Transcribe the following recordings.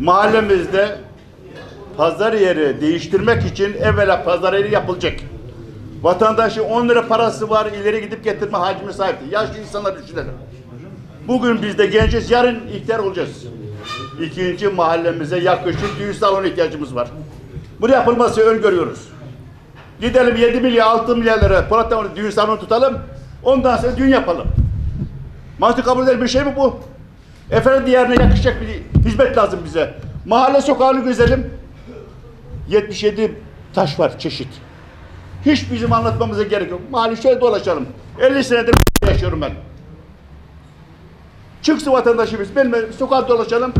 mahallemizde pazar yeri değiştirmek için evvela pazar yeri yapılacak. Vatandaşın 10 lira parası var ileri gidip getirme hacmi sahipti. Yaşlı insanlar düşünelim. Bugün biz de genciz, yarın ihtiyar olacağız. İkinci mahallemize yakışır düğün salonu ihtiyacımız var. Bunu yapılması öngörüyoruz. Gidelim 7 milyar 6 milyar lira Polat düğün salonu tutalım. Ondan sonra düğün yapalım. Mantık kabul eder bir şey mi bu? Efendim diğerine yakışacak bir hizmet lazım bize. Mahalle sokağını gezelim. 77 taş var çeşit. Hiç bizim anlatmamıza gerek yok. Mahalle şöyle dolaşalım. 50 senedir yaşıyorum ben. Çıksın vatandaşımız. Benim sokakta dolaşalım.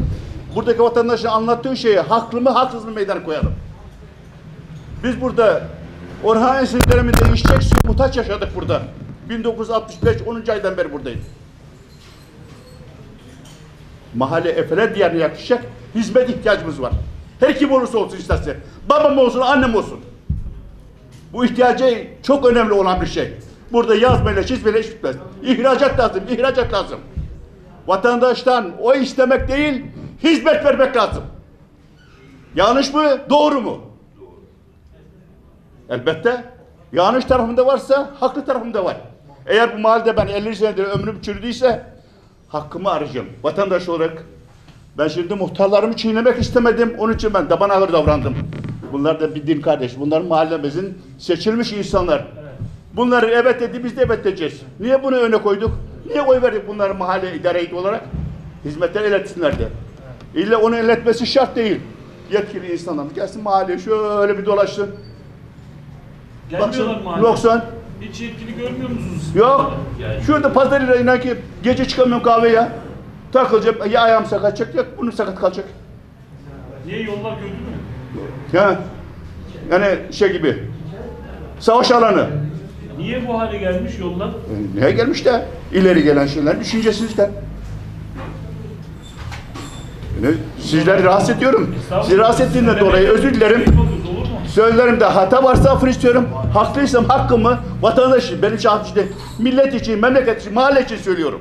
Buradaki vatandaşın anlattığı şeyi haklı mı haksız mı meydana koyalım. Biz burada Orhan Ensin döneminde işçek muhtaç yaşadık burada. 1965 10. aydan beri buradayım. Mahalle efeler diğerine yakışacak hizmet ihtiyacımız var. Her kim olursa olsun isterse. Babam olsun, annem olsun. Bu ihtiyacı çok önemli olan bir şey. Burada yazmayla, çizmeyle iş bitmez. İhracat lazım, ihracat lazım. Vatandaştan o istemek değil, hizmet vermek lazım. Yanlış mı, doğru mu? Elbette. Yanlış tarafımda varsa haklı tarafımda var. Eğer bu mahallede ben 50 senedir ömrüm çürüdüyse hakkımı arayacağım. Vatandaş olarak ben şimdi muhtarlarımı çiğnemek istemedim. Onun için ben taban ağır davrandım. Bunlar da bir din kardeş. Bunlar mahallemizin seçilmiş insanlar. Bunları evet dedi biz de evet diyeceğiz. Niye bunu öne koyduk? Niye oy verdik bunları mahalle idare olarak? Hizmetler iletsinler de. İlla onu iletmesi şart değil. Yetkili insanlar gelsin mahalleye şöyle bir dolaşsın. Gelmiyorlar mahalleye. yoksan Hiç yetkili görmüyor musunuz? Yok. Yani Şurada pazar yeri inan ki gece çıkamıyorum kahveye. Takılacağım. Ya ayağım sakatacak ya bunun sakat kalacak. niye yollar kötü mü? Ya yani şey gibi. Savaş alanı. Niye bu hale gelmiş yollar? E, Neye gelmiş de ileri gelen şeyler düşüncesizlikten. Yani sizleri rahatsız ediyorum. Sizi rahatsız ettiğimden dolayı özür dilerim. Sözlerimde hata varsa affını istiyorum. Haklıysam hakkımı vatandaş için, benim hak için millet için, memleket için, mahalle için söylüyorum.